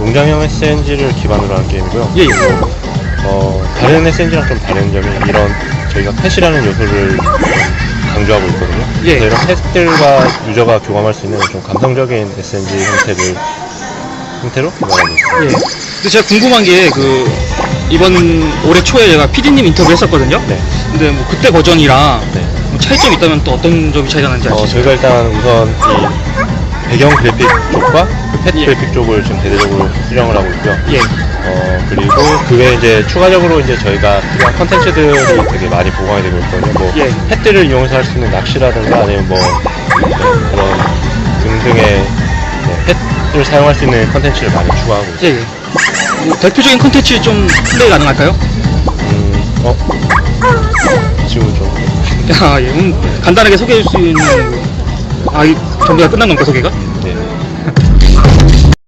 용량형 SNG를 기반으로 한 게임이고요. 예, 예. 어, 다른 SNG랑 좀 다른 점이 이런 저희가 펫이라는 요소를 좀 강조하고 있거든요. 예. 그래서 이런 펫들과 유저가 교감할 수 있는 좀 감성적인 SNG 형태를 형태로 개발하고 있습니다. 예. 근데 제가 궁금한 게 그 이번 올해 초에 제가 PD님 인터뷰 했었거든요. 네. 근데 뭐 그때 버전이랑 네. 뭐 차이점이 있다면 또 어떤 점이 차이가 나는지 어, 아시죠? 저희가 일단 우선 이 배경 그래픽 쪽과 그펫 예. 그래픽 쪽을 지금 대대적으로 수정을 하고 있고요. 예. 어, 그리고 그 외에 이제 추가적으로 이제 저희가 필요한 컨텐츠들이 되게 많이 보강이 되고 있거든요. 뭐, 예. 펫들을 이용해서 할 수 있는 낚시라든가 아니면 뭐, 네, 그런 등등의 네, 펫을 사용할 수 있는 컨텐츠를 많이 추가하고 있어요. 예, 예. 뭐 대표적인 컨텐츠 좀 플레이 가능할까요? 음, 어? 지금 좀. 아, 예. 음, 간단하게 소개해 줄 수 있는 아, 이 전부 다 끝난 겁니까, 소개가?